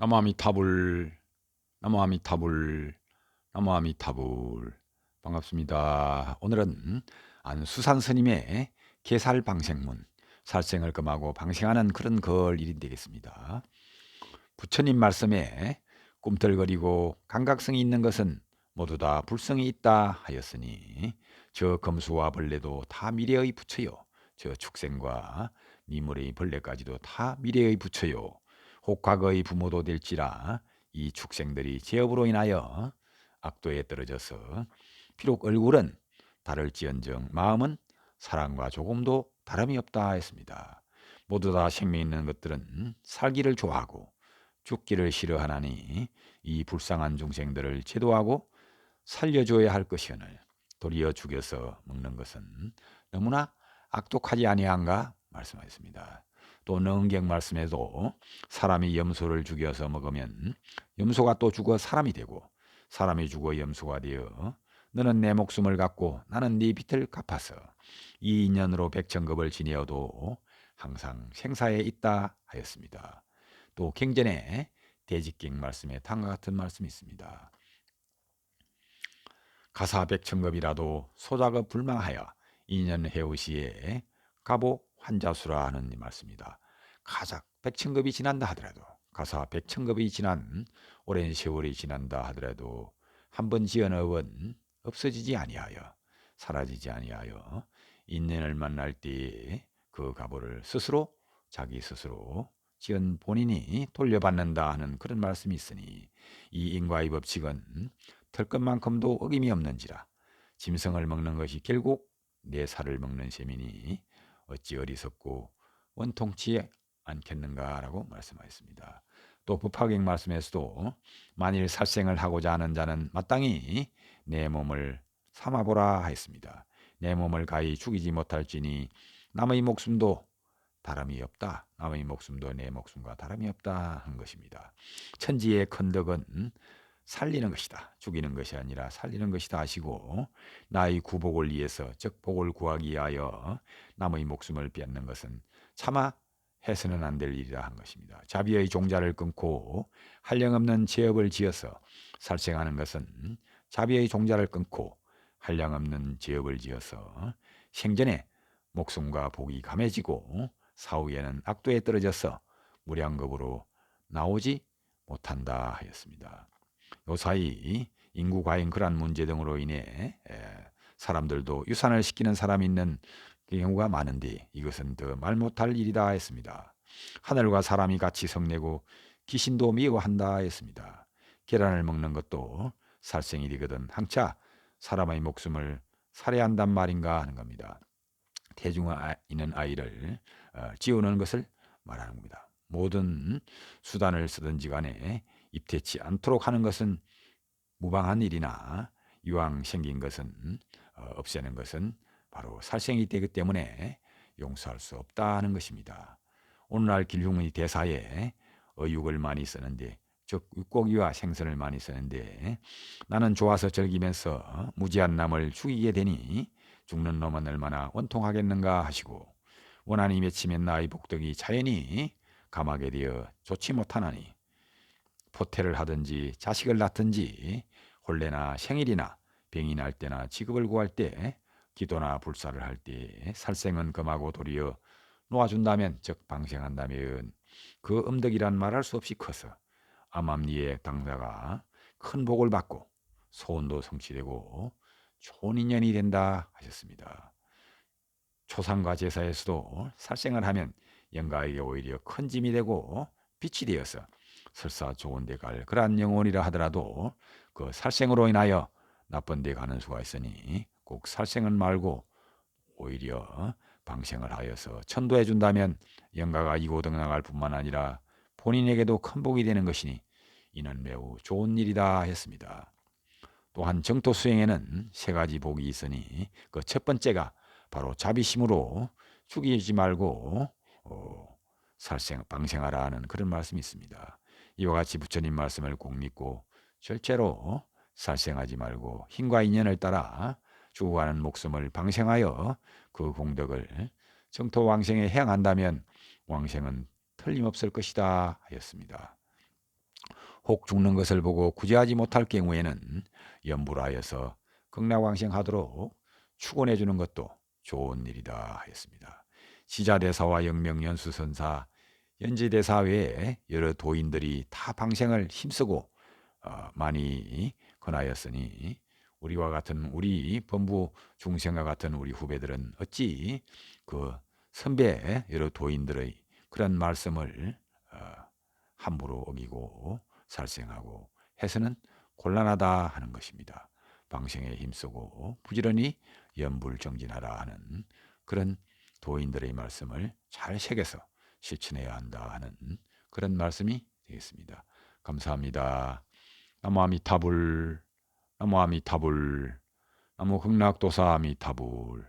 나무아미타불 나무아미타불 나무아미타불 반갑습니다. 오늘은 안수산 스님의 개살 방생문 살생을 금하고 방생하는 그런 걸 일이 되겠습니다. 부처님 말씀에 꿈틀거리고 감각성이 있는 것은 모두 다 불성이 있다 하였으니 저 검수와 벌레도 다 미래의 부처요. 저 축생과 미물의 벌레까지도 다 미래의 부처요. 혹과거의 부모도 될지라 이 축생들이 제업으로 인하여 악도에 떨어져서 비록 얼굴은 다를지언정 마음은 사랑과 조금도 다름이 없다 했습니다. 모두 다 생명 있는 것들은 살기를 좋아하고 죽기를 싫어하나니 이 불쌍한 중생들을 제도하고 살려줘야 할 것이오늘 도리어 죽여서 먹는 것은 너무나 악독하지 아니한가 말씀하셨습니다. 또 능경 말씀에도 사람이 염소를 죽여서 먹으면 염소가 또 죽어 사람이 되고 사람이 죽어 염소가 되어 너는 내 목숨을 갖고 나는 네 빚을 갚아서 이 인연으로 백천급을 지내어도 항상 생사에 있다 하였습니다. 또 경전에 대직경 말씀에 다음과 같은 말씀이 있습니다. 가사 백천급이라도 소작업 불망하여 인연 해우시에 가보 환자수라 하는 말씀입니다. 가작 백천급이 지난다 하더라도 가사 백천급이 지난 오랜 세월이 지난다 하더라도 한 번 지은 업은 없어지지 아니하여 사라지지 아니하여 인연을 만날 때 그 가보를 스스로 자기 스스로 지은 본인이 돌려받는다 하는 그런 말씀이 있으니 이 인과의 법칙은 털 것만큼도 어김이 없는지라 짐승을 먹는 것이 결국 내 살을 먹는 셈이니 어찌 어리석고 원통치 않겠는가라고 말씀하셨습니다. 또 법화경 말씀에서도 만일 살생을 하고자 하는 자는 마땅히 내 몸을 삼아보라 하였습니다. 내 몸을 가히 죽이지 못할지니 남의 목숨도 다름이 없다. 남의 목숨도 내 목숨과 다름이 없다 한 것입니다. 천지의 큰 덕은 살리는 것이다. 죽이는 것이 아니라 살리는 것이다 하시고 나의 구복을 위해서 즉 복을 구하기 위하여 남의 목숨을 뺏는 것은 차마 해서는 안 될 일이라 한 것입니다. 자비의 종자를 끊고 한량없는 죄업을 지어서 살생하는 것은 자비의 종자를 끊고 한량없는 죄업을 지어서 생전에 목숨과 복이 감해지고 사후에는 악도에 떨어져서 무량겁으로 나오지 못한다 하였습니다. 요 사이 인구 과잉 그러한 문제 등으로 인해 사람들도 유산을 시키는 사람이 있는 경우가 많은데 이것은 더 말 못할 일이다 했습니다. 하늘과 사람이 같이 성내고 귀신도 미워한다 했습니다. 계란을 먹는 것도 살생일이거든 항차 사람의 목숨을 살해한단 말인가 하는 겁니다. 대중화 있는 아이를 어, 지우는 것을 말하는 겁니다. 모든 수단을 쓰든지 간에 입대치 않도록 하는 것은 무방한 일이나 유황 생긴 것은 어, 없애는 것은 바로 살생이 되기 때문에 용서할 수 없다는 것입니다. 오늘날 길흉의 대사에 어육을 많이 쓰는데 즉 육고기와 생선을 많이 쓰는데 나는 좋아서 즐기면서 무지한 남을 죽이게 되니 죽는 놈은 얼마나 원통하겠는가 하시고 원한이 맺히면 나의 복덕이 자연히 감하게 되어 좋지 못하나니 포태를 하든지 자식을 낳든지 혼례나 생일이나 병이 날 때나 직업을 구할 때 기도나 불사를 할 때 살생은 금하고 도리어 놓아준다면 즉 방생한다면 그 음덕이란 말할 수 없이 커서 암암리의 당사가 큰 복을 받고 소원도 성취되고 좋은 인연이 된다 하셨습니다. 초상과 제사에서도 살생을 하면 영가에게 오히려 큰 짐이 되고 빛이 되어서 설사 좋은 데 갈 그러한 영혼이라 하더라도 그 살생으로 인하여 나쁜 데 가는 수가 있으니 꼭 살생은 말고 오히려 방생을 하여서 천도해 준다면 영가가 이고등 나갈 뿐만 아니라 본인에게도 큰 복이 되는 것이니 이는 매우 좋은 일이다 했습니다. 또한 정토 수행에는 세 가지 복이 있으니 그 첫 번째가 바로 자비심으로 죽이지 말고 어, 살생 방생하라 하는 그런 말씀이 있습니다. 이와 같이 부처님 말씀을 꼭 믿고 절제로 살생하지 말고 힘과 인연을 따라 죽어가는 목숨을 방생하여 그 공덕을 정토 왕생에 행한다면 왕생은 틀림없을 것이다 하였습니다. 혹 죽는 것을 보고 구제하지 못할 경우에는 염불하여서 극락왕생하도록 축원해 주는 것도 좋은 일이다 하였습니다. 시자대사와 영명연수선사 연지대사 외에 여러 도인들이 다 방생을 힘쓰고 어, 많이 권하였으니 우리와 같은 우리 범부 중생과 같은 우리 후배들은 어찌 그 선배 여러 도인들의 그런 말씀을 어, 함부로 어기고 살생하고 해서는 곤란하다 하는 것입니다. 방생에 힘쓰고 부지런히 연불정진하라 하는 그런 도인들의 말씀을 잘 새겨서 실천해야 한다 하는 그런 말씀이 되겠습니다. 감사합니다. 나무 아미타불 나무 아미타불 나무 극락도사 아미타불